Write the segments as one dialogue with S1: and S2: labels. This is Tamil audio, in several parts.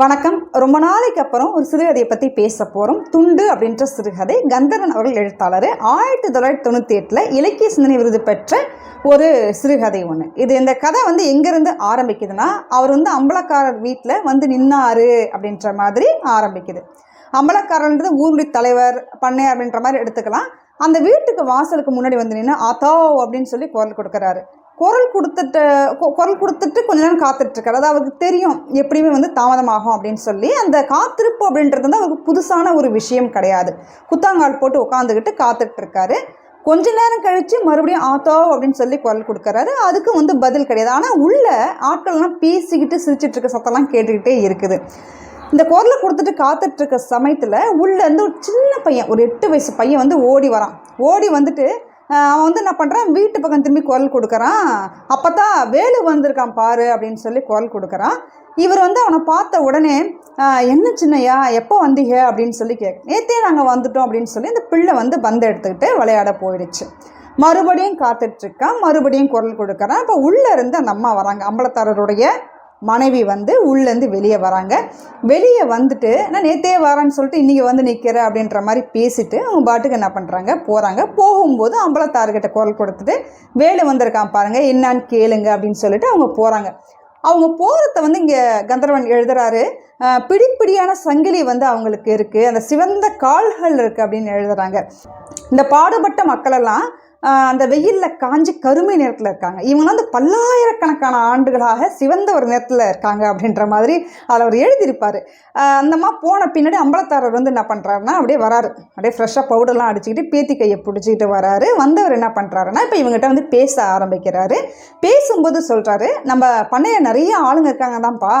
S1: வணக்கம். ரொம்ப நாளைக்கு அப்புறம் ஒரு சிறுகதையை பற்றி பேச போகிறோம் துண்டு அப்படின்ற சிறுகதை கந்தரன் அவர்கள் எழுத்தாளர். ஆயிரத்தி தொள்ளாயிரத்தி தொண்ணூற்றி எட்டில் இலக்கிய சிந்தனை விருது பெற்ற ஒரு சிறுகதை ஒன்று இது இந்த கதை வந்து எங்கேருந்து ஆரம்பிக்குதுன்னா அவர் வந்து அம்பலக்காரர் வீட்டில் வந்து நின்னாரு அப்படின்ற மாதிரி ஆரம்பிக்குது. அம்பலக்காரன்றது ஊருடைய தலைவர் பண்ணையார் அப்படின்ற மாதிரி எடுத்துக்கலாம். அந்த வீட்டுக்கு வாசலுக்கு முன்னாடி வந்து நின்று ஆத்தோ அப்படின்னு சொல்லி குரல் கொடுக்குறாரு. குரல் கொடுத்துட்டு குரல் கொடுத்துட்டு கொஞ்ச நேரம் காத்துட்ருக்காரு. அது அவருக்கு தெரியும் எப்படியுமே வந்து தாமதமாகும் அப்படின்னு சொல்லி அந்த காத்திருப்பு அப்படின்றது வந்து அவருக்கு புதுசான ஒரு விஷயம் கிடையாது. குத்தாங்கால் போட்டு உட்காந்துக்கிட்டு காத்துட்ருக்காரு. கொஞ்ச நேரம் கழித்து மறுபடியும் ஆத்தோ அப்படின்னு சொல்லி குரல் கொடுக்குறாரு. அதுக்கும் வந்து பதில் கிடையாது. ஆனால் உள்ள ஆட்கள்லாம் பேசிக்கிட்டு சிரிச்சிட்டு இருக்க சத்தம்லாம் கேட்டுக்கிட்டே இருக்குது. இந்த குரலை கொடுத்துட்டு காத்துட்ருக்க சமயத்தில் உள்ளேருந்து ஒரு சின்ன பையன் ஒரு எட்டு வயசு பையன் வந்து ஓடி வரான். ஓடி வந்துட்டு அவன் வந்து என்ன பண்ணுறான் வீட்டு பக்கம் திரும்பி குரல் கொடுக்குறான். அப்போ தான் வேலு வந்திருக்கான் பாரு அப்படின்னு சொல்லி குரல் கொடுக்குறான். இவர் வந்து அவனை பார்த்த உடனே என்ன சின்னையா எப்போ வந்தீங்க? அப்படின்னு சொல்லி கேட்க நேற்றே நாங்கள் வந்துட்டோம் அப்படின்னு சொல்லி இந்த பிள்ளை வந்து பந்து எடுத்துக்கிட்டு விளையாட போயிடுச்சு. மறுபடியும் காத்துட்ருக்கான் மறுபடியும் குரல் கொடுக்குறான். இப்போ உள்ளே இருந்து அந்த அம்மா வராங்க. அம்பலத்தாரருடைய மனைவி வந்து உள்ளேருந்து வெளியே வராங்க. வெளியே வந்துட்டு நான் நேத்தே வரேன்னு சொல்லிட்டு இன்றைக்கி வந்து நிற்கிற அப்படின்ற மாதிரி பேசிட்டு அவங்க பாட்டுக்கு என்ன பண்ணுறாங்க போகிறாங்க போகும்போது அம்பலத்தார்கிட்ட குரல் கொடுத்துட்டு வேலை வந்திருக்கான் பாருங்கள் என்னான்னு கேளுங்க அப்படின்னு சொல்லிட்டு அவங்க போகிறாங்க அவங்க போகிறத வந்து இங்கே கந்தர்வன் எழுதுறாரு. பிடிப்பிடியான சங்கிலி வந்து அவங்களுக்கு இருக்குது அந்த சிவந்த கால்கள் இருக்குது அப்படின்னு எழுதுகிறாங்க இந்த பாடுபட்ட மக்களெல்லாம் அந்த வெயிலில் காஞ்சி கருமை நிறத்தில் இருக்காங்க. இவங்க வந்து பல்லாயிரக்கணக்கான ஆண்டுகளாக சிவந்த ஒரு நிறத்தில் இருக்காங்க அப்படின்ற மாதிரி அதில் அவர் எழுதியிருப்பார். அந்தம்மா போன பின்னாடி அம்பலத்தாரர் வந்து என்ன பண்ணுறாருன்னா அப்படியே வராரு. அப்படியே ஃப்ரெஷ்ஷாக பவுடர்லாம் அடிச்சுக்கிட்டு பேத்தி கையை பிடிச்சிக்கிட்டு வராரு. வந்தவர் என்ன பண்ணுறாருன்னா இப்போ இவங்ககிட்ட வந்து பேச ஆரம்பிக்கிறாரு. பேசும்போது சொல்கிறாரு நம்ம பண்ணைய நிறைய ஆளுங்க இருக்காங்க தான்ப்பா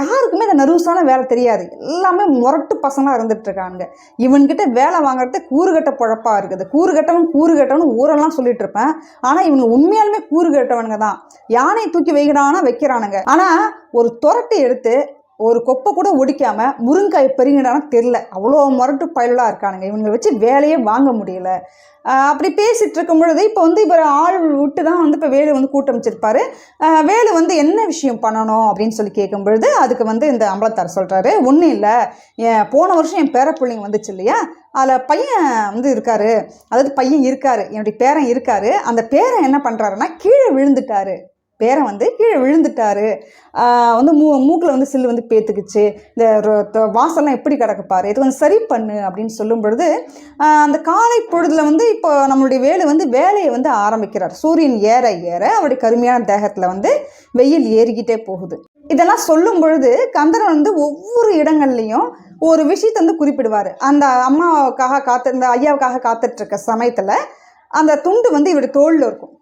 S1: யாருக்குமே இந்த நர்வஸான வேலை தெரியாது. எல்லாமே முரட்டு பசங்களாக இருந்துட்டு இருக்காங்க இவன்கிட்ட வேலை வாங்குறது கூறுகட்ட பொழப்பா இருக்குது. கூறுகட்டவன் கூறுகட்டவன் ஊரெல்லாம் சொல்லிட்டு இருப்பேன். ஆனால் இவங்க உண்மையாலுமே கூறுகட்டவனுங்க தான். யானை தூக்கி வைக்கிறானா வைக்கிறானுங்க. ஆனால் ஒரு துரட்டி எடுத்து ஒரு கொப்பை கூட ஒடிக்காம முருங்காய் பெருங்கினாலும் தெரில அவ்வளோ முரட்டு பயலாக இருக்கானுங்க. இவங்களை வச்சு வேலையே வாங்க முடியல. அப்படி பேசிகிட்டு இருக்கும் பொழுது இப்போ வந்து இப்போ ஆள் விட்டு தான் வந்து இப்போ வேலு வந்து கூட்டமிச்சிருப்பாரு வேலை வேலு வந்து என்ன விஷயம் பண்ணணும் அப்படின்னு சொல்லி கேட்கும் பொழுது அதுக்கு வந்து இந்த அம்பலத்தார் சொல்கிறாரு ஒன்றும் இல்லை. என் போன வருஷம் என் பேர பிள்ளைங்க வந்துச்சு இல்லையா? அதில் பையன் வந்து இருக்காரு. அதாவது பையன் இருக்காரு. என்னுடைய பேரன் இருக்காரு. அந்த பேரன் என்ன பண்ணுறாருன்னா கீழே விழுந்துட்டாரு. பேரன் வந்து கீழே விழுந்துட்டாரு. வந்து மூ மூக்கில் வந்து சில்லு வந்து பேத்துக்குச்சு. இந்த ரொ- த- வாசல்லாம் எப்படி கிடக்குப்பாரு இது கொஞ்சம் சரி பண்ணு அப்படின்னு சொல்லும் பொழுது அந்த காலை பொழுதுல வந்து இப்போ நம்மளுடைய வேலை வந்து வேலையை வந்து ஆரம்பிக்கிறார். சூரியன் ஏற ஏற அவருடைய கருமையான தேகத்தில் வந்து வெயில் ஏறிக்கிட்டே போகுது. இதெல்லாம் சொல்லும் பொழுது கந்தரன் வந்து ஒவ்வொரு இடங்கள்லையும் ஒரு விஷயத்தை வந்து குறிப்பிடுவார். அந்த அம்மாவுக்காக காத்து இந்த ஐயாவுக்காக காத்துட்ருக்க சமயத்தில் அந்த துண்டு வந்து இவருடைய தோளில் இருக்கும்.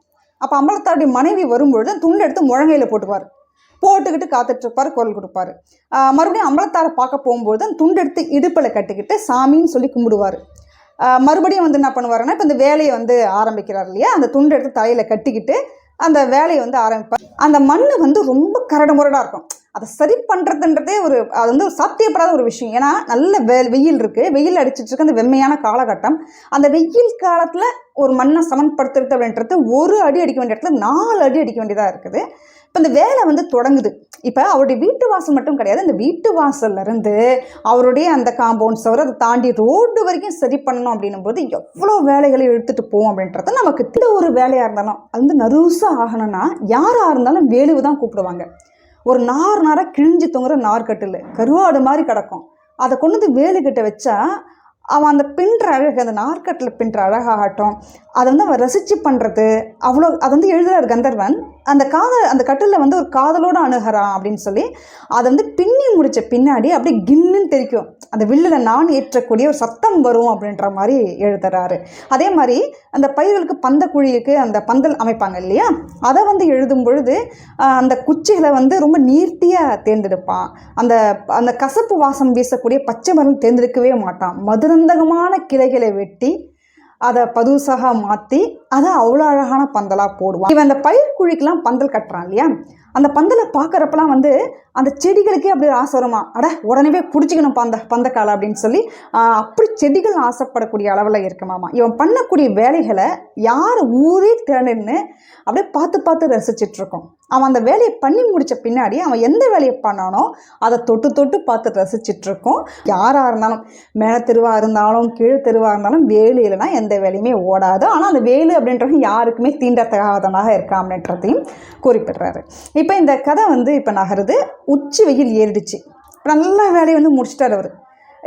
S1: அப்போ அம்பலத்தாருடைய மனைவி வரும்பொழுது துண்டு எடுத்து முழங்கையில் போட்டுவார் போட்டுக்கிட்டு காத்துட்ருப்பார் குரல் கொடுப்பாரு. மறுபடியும் அம்பலத்தாரை பார்க்க போகும்போது அந்த துண்டு எடுத்து இடுப்பில் கட்டிக்கிட்டு சாமின்னு சொல்லி கும்பிடுவார். மறுபடியும் வந்து என்ன பண்ணுவாருன்னா இப்போ இந்த வேலையை வந்து ஆரம்பிக்கிறார் இல்லையா? அந்த துண்டு எடுத்து தலையில் கட்டிக்கிட்டு அந்த வேலையை வந்து ஆரம்பிப்பார். அந்த மண் வந்து ரொம்ப கரடு முரடாக இருக்கும். அதை சரி பண்ணுறதுன்றதே ஒரு அது வந்து ஒரு சாத்தியப்படாத ஒரு விஷயம். ஏன்னா நல்ல வெ வெயில் இருக்குது வெயில் அடிச்சிட்டு இருக்க. அந்த வெம்மையான காலகட்டம். அந்த வெயில் காலத்தில் ஒரு மண்ணை சமன்படுத்துறது அப்படின்றது ஒரு அடி அடிக்க வேண்டிய இடத்துல நாலு அடி அடிக்க வேண்டியதாக இருக்குது. இப்போ இந்த வேலை வந்து தொடங்குது. இப்போ அவருடைய வீட்டு வாசல் மட்டும் கிடையாது. இந்த வீட்டு வாசல்ல இருந்து அவருடைய அந்த காம்பவுண்ட் சவர் அதை தாண்டி ரோடு வரைக்கும் சரி பண்ணணும் அப்படின்னும் போது எவ்வளோ வேலைகளை எடுத்துகிட்டு போவோம் அப்படின்றது நமக்கு இந்த ஒரு வேலையாக இருந்தாலும் அது வந்து நறுசாக ஆகணும்னா யாராக இருந்தாலும் வேலுவை தான் கூப்பிடுவாங்க. ஒரு நார் நாராக கிழிஞ்சு தொங்குற நார்கட்டில் கருவாடு மாதிரி கிடக்கும். அதை கொண்டு வந்து வேலுக்கிட்ட வச்சா அவன் அந்த பின்ற அழகு அந்த நார்க்கட்டில் பின்ற அழகாகட்டும் அதை வந்து அவன் ரசித்து பண்ணுறது அவ்வளோ அது வந்து எழுதுகிறார் கந்தர்வன். அந்த காதல் அந்த கட்டிலில் வந்து ஒரு காதலோடு அணுகிறான் அப்படின்னு சொல்லி அதை வந்து பின்னி முடித்த பின்னாடி அப்படியே கின்னுன்னு தெரிக்கும் அந்த வில்லில் நான் ஏற்றக்கூடிய ஒரு சத்தம் வரும் அப்படின்ற மாதிரி எழுதுறாரு. அதே மாதிரி அந்த பயிர்களுக்கு பந்த குழிக்கு அந்த பந்தல் அமைப்பாங்க இல்லையா? அதை வந்து எழுதும் பொழுது அந்த குச்சிகளை வந்து ரொம்ப நீர்த்தியாக தேர்ந்தெடுப்பான். அந்த அந்த கசப்பு வாசம் வீசக்கூடிய பச்சை மரம் தேர்ந்தெடுக்கவே மாட்டான். மதுரந்தகமான கிளைகளை வெட்டி அதை பதுசாக மாற்றி அதை அவ்வளோ அழகான பந்தலாக போடுவான் இவன் அந்த பயிர் குழிக்கெலாம் பந்தல் கட்டுறான் இல்லையா? அந்த பந்தலை பார்க்குறப்பெல்லாம் வந்து அந்த செடிகளுக்கே அப்படி ஆசை வருமா? அட உடனே பிடிச்சிக்கணும் பந்த பந்தக்காலை அப்படின்னு சொல்லி அப்படி செடிகள் ஆசைப்படக்கூடிய அளவில் இருக்குமாமா இவன் பண்ணக்கூடிய வேலைகளை யார் ஊரே தேடுன்னு அப்படியே பார்த்து பார்த்து ரசிச்சிட்டு இருக்கோம். அவன் அந்த வேலையை பண்ணி முடித்த பின்னாடி அவன் எந்த வேலையை பண்ணானோ அதை தொட்டு தொட்டு பார்த்து ரசிச்சிட்ருக்கோம். யாராக இருந்தாலும் மேலே தெருவாக இருந்தாலும் கீழே தெருவாக இருந்தாலும் வேலு இல்லைன்னா எந்த வேலையுமே ஓடாது. ஆனால் அந்த வேலு அப்படின்றது யாருக்குமே தீண்டத்தகாதனாக இருக்கான் அப்படின்றதையும் குறிப்பிடுறாரு. இப்போ இந்த கதை வந்து இப்போ நகருது. உச்சி வெயில் ஏறிடுச்சு. இப்போ நல்ல வேலையை வந்து முடிச்சிட்டார் அவர்.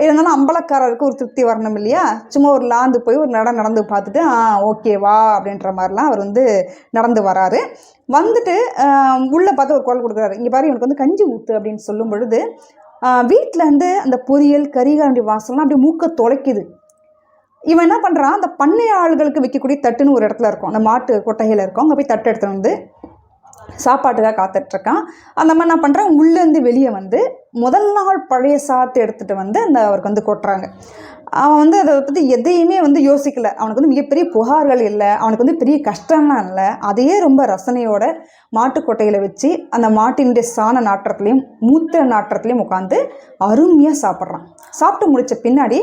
S1: இருந்தாலும் அம்பலக்காரருக்கு ஒரு திருப்தி வரணும் இல்லையா? சும்மா ஒரு லாந்து போய் ஒரு நடம் நடந்து பார்த்துட்டு ஆ ஓகே வா அப்படின்ற மாதிரிலாம் அவர் வந்து நடந்து வராரு. வந்துட்டு உள்ளே பார்த்து ஒரு குரல் கொடுக்குறாரு. இங்கே பாரு இவனுக்கு வந்து கஞ்சி ஊற்று அப்படின்னு சொல்லும் பொழுது வீட்டில் இருந்து அந்த பொரியல் கறிகாண்டி வாசல்லாம் அப்படியே மூக்க தொலைக்குது. இவன் என்ன பண்ணுறான் அந்த பண்ணை ஆளுகளுக்கு விற்கக்கூடிய தட்டுன்னு ஒரு இடத்துல இருக்கும். அந்த மாட்டு கொட்டகையில் இருக்கும். அங்கே போய் தட்டு எடுத்துகிட்டு வந்து சாப்பாட்டுக்காக காத்துட்ருக்கான். அந்த மாதிரி நான் பண்ணுறேன் உள்ளேருந்து வெளியே வந்து முதல் நாள் பழைய சாத்து எடுத்துகிட்டு வந்து அந்த அவருக்கு வந்து கொட்டுறாங்க. அவன் வந்து அதை பற்றி எதையுமே வந்து யோசிக்கல. அவனுக்கு வந்து மிகப்பெரிய புகார்கள் இல்லை. அவனுக்கு வந்து பெரிய கஷ்டம்லாம் இல்லை. அதையே ரொம்ப ரசனையோட மாட்டுக்கொட்டையில் வச்சு அந்த மாட்டினுடைய சாண நாற்றத்துலேயும் மூத்திர நாற்றத்துலேயும் உட்காந்து அருமையாக சாப்பிட்றான். சாப்பிட்டு முடித்த பின்னாடி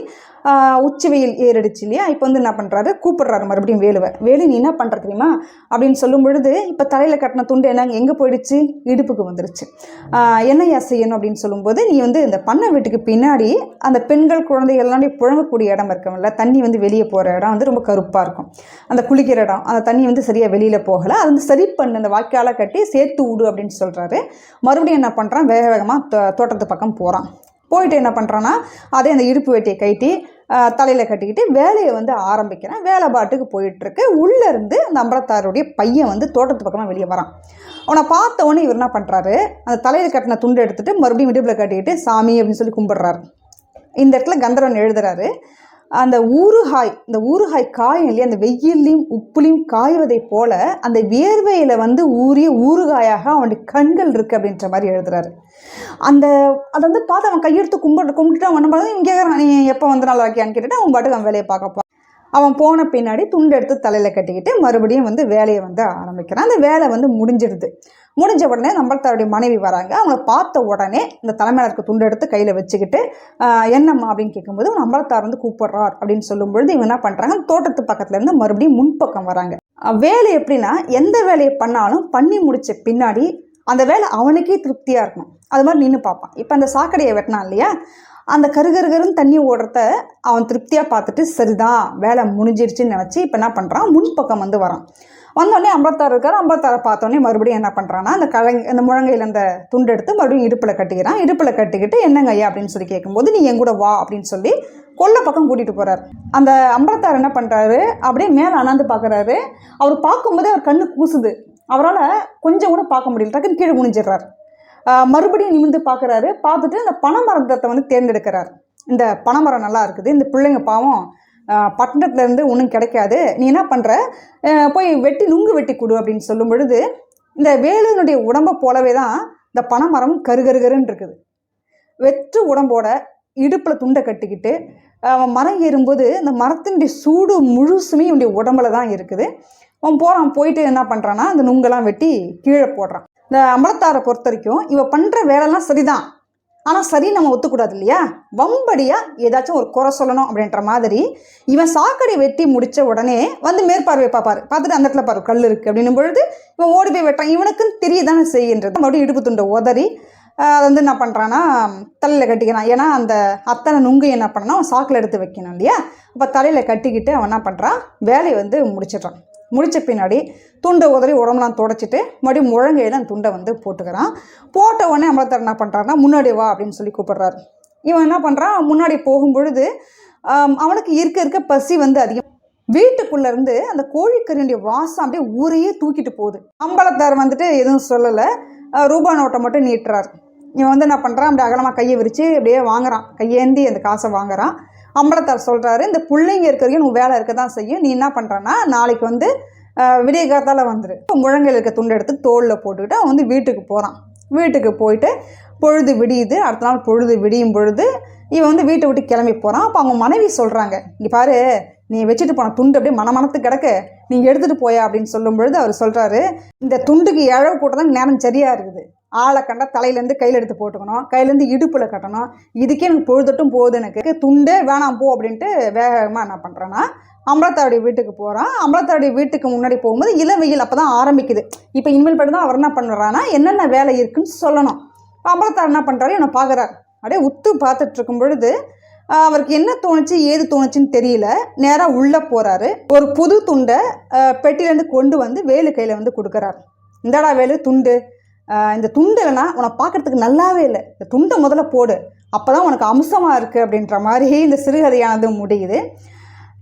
S1: உச்சி வெயில் ஏறிடுச்சு இல்லையா? இப்போ வந்து என்ன பண்ணுறாரு கூப்பிடுறாரு மறுபடியும் வேலுவை. வேலு நீ என்ன பண்ணுற தெரியுமா? அப்படின்னு சொல்லும் பொழுது இப்போ தலையில் கட்டின துண்டு என்ன எங்கே போயிடுச்சு? இடுப்புக்கு வந்துருச்சு. என்னையா செய்யணும்? அப்படின்னு சொல்லும்போது நீ வந்து இந்த பண்ணை வீட்டுக்கு பின்னாடி அந்த பெண்கள் குழந்தைகள்லாம் புழங்கக்கூடிய இடம் இருக்கும்ல தண்ணி வந்து வெளியே போகிற இடம் வந்து ரொம்ப கருப்பாக இருக்கும். அந்த குளிக்கிற இடம் அந்த தண்ணி வந்து சரியாக வெளியில் போகலை. அது வந்து சரி பண்ணு அந்த வாய்க்காலை கட்டி சேர்த்து விடு அப்படின்னு சொல்கிறாரு மறுபடியும் என்ன பண்ணுறான் வேக வேகமாக தோட்டத்து பக்கம் போகிறான் போயிட்டு என்ன பண்ணுறான்னா அதே அந்த இடுப்பு வெட்டியை கட்டி தலையில் கட்டிக்கிட்டு வேலையை வந்து ஆரம்பிக்கிறேன். வேலை பாட்டுக்கு போயிட்டுருக்கு. உள்ளேருந்து அந்த அம்பரத்தாருடைய பையன் வந்து தோட்டத்து பக்கமாக வெளியே வரான். அவனை பார்த்த உடனே இவர் என்ன பண்ணுறாரு அந்த தலையில் கட்டின துண்டு எடுத்துகிட்டு மறுபடியும் இடுப்பில் கட்டிக்கிட்டு சாமி அப்படின்னு சொல்லி கும்பிட்றாரு. இந்த இடத்துல கந்தரவன் எழுதுறாரு. அந்த ஊறுகாய் இந்த ஊறுகாய் காயும் இல்லையா அந்த வெயிலையும் உப்புலையும் காய்வதை போல அந்த வியர்வையில் வந்து ஊறிய ஊறுகாயாக அவனுடைய கண்கள் இருக்குது அப்படின்ற மாதிரி எழுதுறாரு. அந்த அதை வந்து பார்த்து அவன் கையெடுத்து கும்பிட்டு கும்பிட்டுட்டு அவன் பண்ணுறது இங்கே நீ எப்போ வந்து நல்லா இருக்கியான்னு கேட்டுட்டு அவன் பாட்டுக்கு அவன் வேலையை பார்க்கப்போ அவன் போன பின்னாடி துண்டு எடுத்து தலையில் கட்டிக்கிட்டு மறுபடியும் வந்து வேலையை வந்து ஆரம்பிக்கிறான். அந்த வேலை வந்து முடிஞ்சிடுது. முடிஞ்ச உடனே நம்மள்தாருடைய மனைவி வராங்க. அவங்கள பார்த்த உடனே இந்த தலைமையிலருக்கு துண்டு எடுத்து கையில் வச்சுக்கிட்டு என்னம்மா? அப்படின்னு கேட்கும்போது நம்மளத்தார் வந்து கூப்பிடுறார். அப்படின்னு சொல்லும்பொழுது இவங்க என்ன பண்ணுறாங்க தோட்டத்து பக்கத்துலேருந்து மறுபடியும் முன்பக்கம் வராங்க. வேலை எப்படின்னா எந்த வேலையை பண்ணாலும் பண்ணி முடித்த பின்னாடி அந்த வேலை அவனுக்கே திருப்தியாக இருக்கணும். அது மாதிரி நின்று பார்ப்பான். இப்போ அந்த சாக்கடையை வெட்டினான் இல்லையா? அந்த கருகருகருன்னு தண்ணி ஓடுறத அவன் திருப்தியாக பார்த்துட்டு சரிதான் வேலை முடிஞ்சிருச்சுன்னு நினச்சி இப்போ என்ன பண்ணுறான் முன்பக்கம் வந்து வரான். வந்தோடனே அம்பத்தார் இருக்கார். அம்பத்தாரை பார்த்தோன்னே மறுபடியும் என்ன பண்ணுறான்னா அந்த கழங் அந்த முழங்கையில் அந்த துண்டு எடுத்து மறுபடியும் இடுப்பில் கட்டிக்கிறான். இடுப்பில் கட்டிக்கிட்டு என்னங்க ஐயா? அப்படின்னு சொல்லி கேட்கும்போது நீ என் கூட வா அப்படின்னு சொல்லி கொல்ல பக்கம் கூட்டிகிட்டு போகிறார் அந்த அம்பரத்தார் என்ன பண்ணுறாரு அப்படியே மேலே அணாந்து பார்க்குறாரு அவர் பார்க்கும்போதே அவர் கண்ணு கூசுது. அவரால் கொஞ்சம் கூட பார்க்க முடியல. டக்குன்னு கீழே குனிஞ்சிடுறார். மறுபடியும் நிமிந்து பார்க்குறாரு. பார்த்துட்டு அந்த பனைமரத்தை வந்து தேர்ந்தெடுக்கிறார். இந்த பனைமரம் நல்லா இருக்குது. இந்த பிள்ளைங்க பாவம் பட்டணத்துலேருந்து ஒன்றும் கிடைக்காது. நீ என்ன பண்ணுற போய் வெட்டி நுங்கு வெட்டி கொடு அப்படின்னு சொல்லும் பொழுது இந்த வேலுனுடைய உடம்பை போலவே தான் இந்த பனைமரம் கருகருகருன்னு இருக்குது. வெற்று உடம்போட இடுப்பில் துண்டை கட்டிக்கிட்டு அவன் மரம் ஏறும்போது இந்த மரத்தினுடைய சூடு முழுசுமே இவனுடைய உடம்புல தான் இருக்குது. அவன் போகிறான் போயிட்டு என்ன பண்ணுறான்னா அந்த நுங்கெல்லாம் வெட்டி கீழே போடுறான். இந்த அம்பலத்தாரை பொறுத்த வரைக்கும் இவ பண்ணுற வேலைலாம் சரிதான். ஆனால் சரி நம்ம ஒத்துக்கூடாது இல்லையா? வம்படியாக ஏதாச்சும் ஒரு குறை சொல்லணும் அப்படின்ற மாதிரி இவன் சாக்கடை வெட்டி முடித்த உடனே வந்து மேற்பார்வை பார்ப்பார். பார்த்துட்டு அந்த இடத்துல பாரு கல் இருக்குது அப்படின்னும் பொழுது இவன் ஓடி போய் வெட்டான் இவனுக்குன்னு தெரியதானே செய்கின்றது மறுபடியும் இடுப்பு துண்டை உதறி அதை வந்து என்ன பண்ணுறான்னா தலையில் கட்டிக்கிறான் ஏன்னா அந்த அத்தனை நுங்கு என்ன பண்ணால் அவன் சாக்கில் எடுத்து வைக்கணும் இல்லையா? அப்போ தலையில் கட்டிக்கிட்டு அவன் என்ன பண்ணுறான் வேலையை வந்து முடிச்சிடுறான். முடித்த பின்னாடி துண்டை உதறி உடம்புலாம் துடைச்சிட்டு மறுபடியும் முழங்கையில் அந்த துண்டை வந்து போட்டுக்கிறான். போட்ட உடனே அமலத்தர் என்ன பண்ணுறான்னா முன்னாடி வா அப்படின்னு சொல்லி கூப்பிட்றாரு. இவன் என்ன பண்ணுறான் முன்னாடி போகும்பொழுது அவனுக்கு இருக்க இருக்க பசி வந்து அதிகம். வீட்டுக்குள்ளேருந்து அந்த கோழிக்கறியுடைய வாசம் அப்படியே ஊரையே தூக்கிட்டு போகுது. அம்பலத்தார் வந்துட்டு எதுவும் சொல்லலை. ரூபா நோட்டை மட்டும் நீட்டுறாரு. இவன் வந்து என்ன பண்ணுறான் அப்படி அகலமாக கையை விரித்து அப்படியே வாங்குறான். கையேந்தி அந்த காசை வாங்குறான். அம்பலத்தார் சொல்கிறாரு இந்த பிள்ளைங்க இருக்கிறதையும் உன் வேலை இருக்க தான் செய்யும். நீ என்ன பண்ணுறன்னா நாளைக்கு வந்து விடிய காத்தால் வந்துடு முழங்கையில் இருக்க துண்டு எடுத்து தோளில் போட்டுக்கிட்டு அவன் வந்து வீட்டுக்கு போகிறான் வீட்டுக்கு போயிட்டு பொழுது விடியுது. அடுத்த நாள் பொழுது விடியும் பொழுது இவன் வந்து வீட்டை விட்டு கிளம்பி போகிறான் அப்போ அவங்க மனைவி சொல்கிறாங்க இங்கே பாரு நீ வச்சுட்டு போன துண்டு அப்படியே மனமனத்து கிடக்க. நீ எடுத்துகிட்டு போயா? அப்படின்னு சொல்லும் பொழுது அவர் சொல்கிறாரு இந்த துண்டுக்கு இழவு கூட தான் நேரம் சரியாக இருக்குது. ஆளை கண்டா தலையிலேருந்து கையில் எடுத்து போட்டுக்கணும். கையிலேருந்து இடுப்பில் கட்டணும். இதுக்கே எனக்கு பொழுதட்டும் போகுது எனக்கு. துண்டே வேணாம் போ அப்படின்ட்டு வேகமாக என்ன பண்ணுறேன்னா அம்பலத்தாவுடைய வீட்டுக்கு போகிறான் அம்பலத்தாவுடைய வீட்டுக்கு முன்னாடி போகும்போது இளவெயில் அப்போ தான் ஆரம்பிக்குது. இப்போ இனிமேல் பட்டு தான் அவர் என்ன பண்ணுறான்னா என்னென்ன வேலை இருக்குன்னு சொல்லணும். இப்போ அம்பலத்தார் என்ன பண்ணுறாரு என்னை பார்க்குறாரு அப்படியே உத்து பார்த்துட்ருக்கும் பொழுது அவருக்கு என்ன தோணுச்சு ஏது தோணுச்சுன்னு தெரியல. நேராக உள்ளே போகிறாரு ஒரு புது துண்டை பெட்டிலேருந்து பெட்டியிலேருந்து கொண்டு வந்து வேலு கையில் வந்து கொடுக்குறாரு. இந்தடா வேலு துண்டு. இந்த துண்டு இல்லைன்னா உன்னை பார்க்கறதுக்கு நல்லாவே இல்லை. இந்த துண்டை முதல்ல போடு. அப்போ தான் உனக்கு அம்சமாக இருக்குது அப்படின்ற மாதிரி இந்த சிறுகதையானது முடியுது.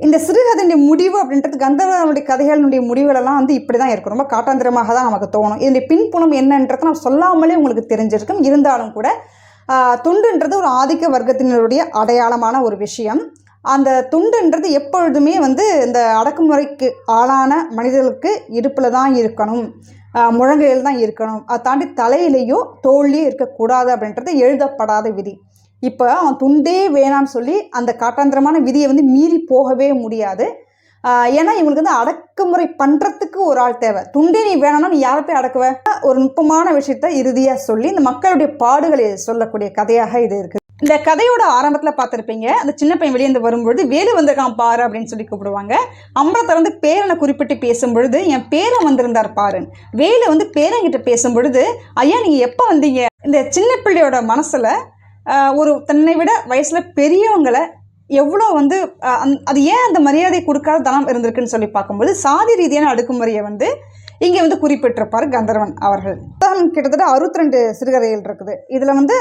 S1: இந்த சிறுகதையினுடைய முடிவு அப்படின்றது கந்தர்வனுடைய கதைகளினுடைய முடிவுகளெல்லாம் வந்து இப்படி தான் இருக்கும். ரொம்ப காட்டாந்திரமாக தான் நமக்கு தோணும். இதனுடைய பின்புணம் என்னன்றது நான் சொல்லாமலே உங்களுக்கு தெரிஞ்சிருக்கும். இருந்தாலும் கூட துண்டுன்றது ஒரு ஆதிக்க வர்க்கத்தினருடைய அடையாளமான ஒரு விஷயம். அந்த துண்டுன்றது எப்பொழுதுமே வந்து இந்த அடக்குமுறைக்கு ஆளான மனிதர்களுக்கு இடுப்பில் தான் இருக்கணும். முழங்கையில் தான் இருக்கணும். அதை தாண்டி தலையிலையும் தோல்லையும் இருக்கக்கூடாது அப்படின்றது எழுதப்படாத விதி. இப்போ அவன் துண்டே வேணான்னு சொல்லி அந்த காட்டாந்திரமான விதியை வந்து மீறி போகவே முடியாது. ஏன்னா இவங்களுக்கு வந்து அடக்குமுறை பண்ணுறதுக்கு ஒரு ஆள் தேவை. துண்டே நீ வேணாம்னா நீ யாரை போய் அடக்குவ? ஒரு நுட்பமான விஷயத்த இறுதியாக சொல்லி இந்த மக்களுடைய பாடுகளை சொல்லக்கூடிய கதையாக இது இருக்குது. இந்த கதையோட ஆரம்பத்தில் பார்த்துருப்பீங்க. அந்த சின்ன பையன் வெளியே வரும்பொழுது வேலு வந்திருக்கான் பாரு அப்படின்னு சொல்லி கூப்பிடுவாங்க. அம்பலத்தை வந்து பேரனை குறிப்பிட்டு பேசும்பொழுது என் பேரன் வந்திருந்தார் பாருன்னு வேலு வந்து பேரங்கிட்ட பேசும்பொழுது ஐயா நீங்கள் எப்போ வந்தீங்க? இந்த சின்ன பிள்ளையோட மனசில் ஒரு தன்னை விட வயசில் பெரியவங்களை எவ்வளோ வந்து அந் அது ஏன் அந்த மரியாதை கொடுக்காத தனம் இருந்திருக்குன்னு சொல்லி பார்க்கும்போது சாதி ரீதியான அடுக்குமுறையை வந்து இங்கே வந்து குறிப்பிட்டிருப்பார் கந்தர்வன் அவர்கள். புத்தகம் கிட்டத்தட்ட அறுபத்தி ரெண்டு சிறுகதைகள் இருக்குது. இதில் வந்து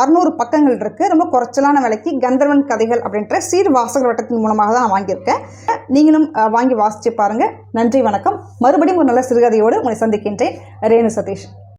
S1: அறுநூறு பக்கங்கள் இருக்குது ரொம்ப குறைச்சலான விலைக்கு கந்தர்வன் கதைகள் அப்படின்ற சீர் வாசகர் வட்டத்தின் மூலமாக தான் நான் வாங்கியிருக்கேன். நீங்களும் வாங்கி வாசித்து பாருங்கள் நன்றி வணக்கம். மறுபடியும் ஒரு நல்ல சிறுகதையோடு உங்களை சந்திக்கின்றேன். ரேணு சதீஷ்.